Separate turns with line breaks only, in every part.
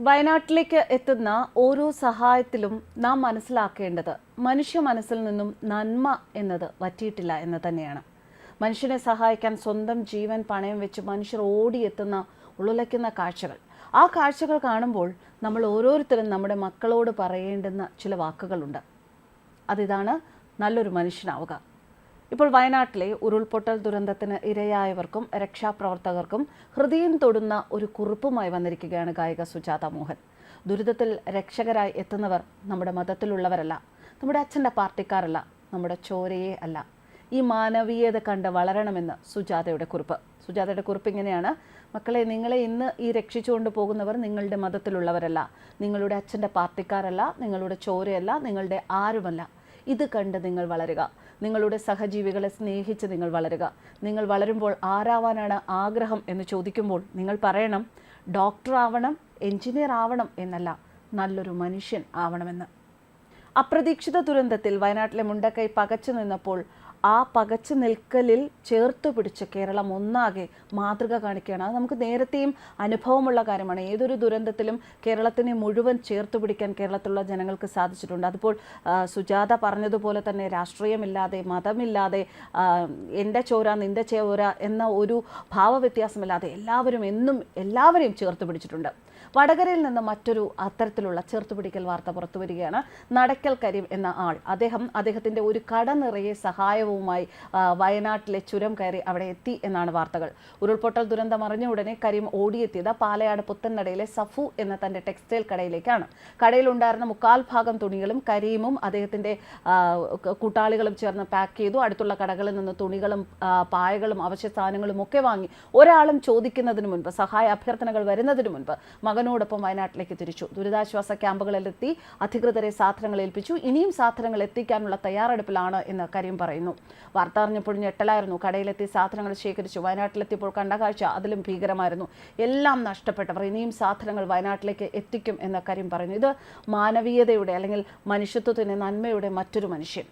വയനാട്ടിലേക്ക് എത്തുന്ന ഓരോ സഹായത്തിലും നാം മനസ്സിലാക്കേണ്ടത് മനുഷ്യ മനസ്സിൽ നിന്നും നന്മ എന്നത് വറ്റിയിട്ടില്ല എന്ന് തന്നെയാണ്. മനുഷ്യനെ സഹായിക്കാൻ സ്വന്തം ജീവൻ പണയം വെച്ച് മനുഷ്യർ ഓടിയെത്തുന്ന ഉള്ളുലയ്ക്കുന്ന കാഴ്ചകൾ. ആ കാഴ്ചകൾ കാണുമ്പോൾ നമ്മൾ ഓരോരുത്തരും നമ്മുടെ മക്കളോട് പറയേണ്ടുന്ന ചില വാക്കുകളുണ്ട്. അതിതാണ് നല്ലൊരു മനുഷ്യനാവുക. ഇപ്പോൾ വയനാട്ടിലെ ഉരുൾപൊട്ടൽ ദുരന്തത്തിന് ഇരയായവർക്കും രക്ഷാപ്രവർത്തകർക്കും ഹൃദയം തൊടുന്ന ഒരു കുറിപ്പുമായി വന്നിരിക്കുകയാണ് ഗായിക സുജാത മോഹൻ. ദുരിതത്തിൽ രക്ഷകരായി എത്തുന്നവർ നമ്മുടെ മതത്തിലുള്ളവരല്ല നമ്മുടെ അച്ഛന്റെ പാർട്ടിക്കാരല്ല നമ്മുടെ ചോരയെ അല്ല. ഈ മാനവീയത കണ്ട് വളരണമെന്ന് സുജാതയുടെ കുറിപ്പ്. സുജാതയുടെ കുറിപ്പ് ഇങ്ങനെയാണ്. മക്കളെ നിങ്ങളെ ഇന്ന് ഈ രക്ഷിച്ചുകൊണ്ട് പോകുന്നവർ നിങ്ങളുടെ മതത്തിലുള്ളവരല്ല നിങ്ങളുടെ അച്ഛന്റെ പാർട്ടിക്കാരല്ല നിങ്ങളുടെ ചോരയല്ല നിങ്ങളുടെ ആരുമല്ല. ഇത് കണ്ട് നിങ്ങൾ വളരുക. നിങ്ങളുടെ സഹജീവികളെ സ്നേഹിച്ച് നിങ്ങൾ വളരുക. നിങ്ങൾ വളരുമ്പോൾ ആരാവാനാണ് ആഗ്രഹം എന്ന് ചോദിക്കുമ്പോൾ നിങ്ങൾ പറയണം ഡോക്ടർ ആവണം എഞ്ചിനീയർ ആവണം എന്നല്ല നല്ലൊരു മനുഷ്യൻ ആവണമെന്ന്. അപ്രതീക്ഷിത ദുരന്തത്തിൽ വയനാട്ടിലെ മുണ്ടക്കൈ പകച്ചു നിന്നപ്പോൾ ആ പകച്ചു നിൽക്കലിൽ ചേർത്ത് പിടിച്ച് കേരളം ഒന്നാകെ മാതൃക കാണിക്കുകയാണ്. അത് നമുക്ക് നേരത്തെയും അനുഭവമുള്ള കാര്യമാണ്. ഏതൊരു ദുരന്തത്തിലും കേരളത്തിനെ മുഴുവൻ ചേർത്ത് പിടിക്കാൻ കേരളത്തിലുള്ള ജനങ്ങൾക്ക് സാധിച്ചിട്ടുണ്ട്. അതിപ്പോൾ സുജാത പറഞ്ഞതുപോലെ തന്നെ രാഷ്ട്രീയമില്ലാതെ മതമില്ലാതെ എന്റെ ചോര നിന്റെ ചോര എന്ന ഒരു ഭാവവ്യത്യാസമില്ലാതെ എല്ലാവരും എന്നും എല്ലാവരെയും ചേർത്ത് പിടിച്ചിട്ടുണ്ട്. വടകരയിൽ നിന്ന് മറ്റൊരു അത്തരത്തിലുള്ള ചേർത്തുപിടിക്കൽ വാർത്ത പുറത്തുവരികയാണ് നടക്കൽ കരീം എന്ന ആൾ. അദ്ദേഹം അദ്ദേഹത്തിന്റെ ഒരു കട നിറയെ സഹായവുമായി വയനാട്ടിലെ ചുരം കയറി അവിടെ എത്തി എന്നാണ് വാർത്തകൾ. ഉരുൾപൊട്ടൽ ദുരന്തം അറിഞ്ഞ ഉടനെ കരീം ഓടിയെത്തിയത് പാലയാട് പുത്തൻനടയിലെ സഫു എന്ന തന്റെ ടെക്സ്റ്റൈൽ കടയിലേക്കാണ്. കടയിലുണ്ടായിരുന്ന മുക്കാൽ ഭാഗം തുണികളും കരീമും അദ്ദേഹത്തിന്റെ കൂട്ടാളികളും ചേർന്ന് പാക്ക് ചെയ്തു. അടുത്തുള്ള കടകളിൽ നിന്ന് തുണികളും പായകളും അവശ്യ സാധനങ്ങളും ഒക്കെ വാങ്ങി ഒരാളും ചോദിക്കുന്നതിന് മുൻപ് സഹായ അഭ്യർത്ഥനകൾ വരുന്നതിന് മുൻപ് മകനോടൊപ്പം വയനാട്ടിലേക്ക് തിരിച്ചു. ദുരിതാശ്വാസ ക്യാമ്പുകളിലെത്തി അധികൃതരെ സാധനങ്ങൾ ഏൽപ്പിച്ചു. ഇനിയും സാധനങ്ങൾ എത്തിക്കാനുള്ള തയ്യാറെടുപ്പിലാണ് എന്ന് കരീം പറയുന്നു. വാർത്ത അറിഞ്ഞപ്പോൾ ഞെട്ടലായിരുന്നു കടയിലെത്തി സാധനങ്ങൾ ശേഖരിച്ചു. വയനാട്ടിലെത്തിയപ്പോൾ കണ്ട കാഴ്ച അതിലും ഭീകരമായിരുന്നു. എല്ലാം നഷ്ടപ്പെട്ടവർ ഇനിയും സാധനങ്ങൾ വയനാട്ടിലേക്ക് എത്തിക്കും എന്ന് കരീം പറയുന്നു. ഇത് മാനവീയതയുടെ അല്ലെങ്കിൽ മനുഷ്യത്വത്തിന് നന്മയുടെ മറ്റൊരു മനുഷ്യൻ.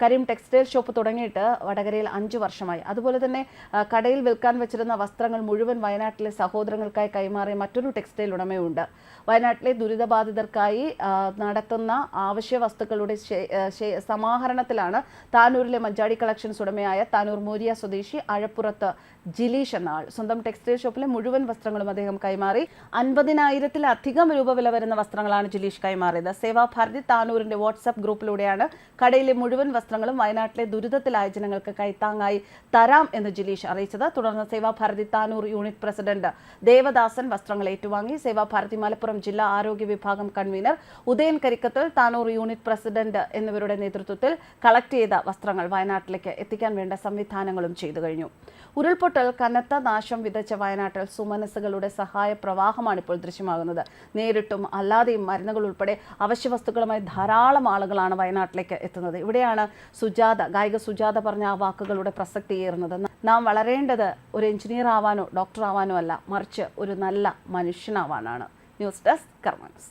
കരീം ടെക്സ്റ്റൈൽ ഷോപ്പ് തുടങ്ങിയിട്ട് വടകരയിൽ അഞ്ചു വർഷമായി. അതുപോലെ തന്നെ കടയിൽ വിൽക്കാൻ വെച്ചിരുന്ന വസ്ത്രങ്ങൾ മുഴുവൻ വയനാട്ടിലെ സഹോദരങ്ങൾക്കായി കൈമാറിയ മറ്റൊരു ടെക്സ്റ്റൈൽ ഉടമയുണ്ട്. വയനാട്ടിലെ ദുരിതബാധിതർക്കായി നടത്തുന്ന ആവശ്യ വസ്തുക്കളുടെ സമാഹരണത്തിലാണ് താനൂരിലെ മഞ്ചാടി കളക്ഷൻസ് ഉടമയായ താനൂർ മൂരിയ സ്വദേശി അഴപ്പുറത്ത് ജിലീഷ് എന്ന ആൾ സ്വന്തം ടെക്സ്റ്റൈൽ ഷോപ്പിലെ മുഴുവൻ വസ്ത്രങ്ങളും അദ്ദേഹം കൈമാറി. അൻപതിനായിരത്തിലധികം രൂപ വില വരുന്ന വസ്ത്രങ്ങളാണ് ജിലീഷ് കൈമാറിയത്. സേവാഭാരതി താനൂരിന്റെ വാട്സ്ആപ്പ് ഗ്രൂപ്പിലൂടെയാണ് കടയിലെ മുഴുവൻ വസ്ത്രങ്ങളും വയനാട്ടിലെ ദുരിതത്തിലായ ജനങ്ങൾക്ക് കൈത്താങ്ങായി തരാം എന്ന് ജിലീഷ് അറിയിച്ചത്. തുടർന്ന് സേവാഭാരതി താനൂർ യൂണിറ്റ് പ്രസിഡന്റ് ദേവദാസൻ വസ്ത്രങ്ങൾ ഏറ്റുവാങ്ങി. സേവാഭാരതി മലപ്പുറം ജില്ലാ ആരോഗ്യ വിഭാഗം convener Udayan Karikkathil Tanur unit president എന്നിവരുടെ നേതൃത്വത്തിൽ കളക്ട് ചെയ്ത വസ്ത്രങ്ങൾ വയനാട്ടിലേക്ക് എത്തിക്കാൻ വേണ്ട സംവിധാനങ്ങളും ചെയ്തു കഴിഞ്ഞു. ഉരുൾപൊട്ടൽ കനത്ത നാശം വിതച്ച വയനാട്ടിൽ സുമനസ്സുകളുടെ സഹായ പ്രവാഹമാണ് ഇപ്പോൾ ദൃശ്യമാകുന്നത്. നേരിട്ടും അല്ലാതെയും മരുന്നുകൾ ഉൾപ്പെടെ അവശ്യ വസ്തുക്കളുമായി ധാരാളം ആളുകളാണ് വയനാട്ടിലേക്ക് എത്തുന്നത്. ഇവിടെയാണ് സുജാത ഗായിക സുജാത പറഞ്ഞ ആ വാക്കുകളുടെ പ്രസക്തിയേറുന്നത് നാം വളരേണ്ടത് ഒരു എഞ്ചിനീയർ ആവാനോ ഡോക്ടർ ആവാനോ അല്ല മറിച്ച് ഒരു നല്ല മനുഷ്യനാവാനാണ്. News desk കർമ്മൻസ്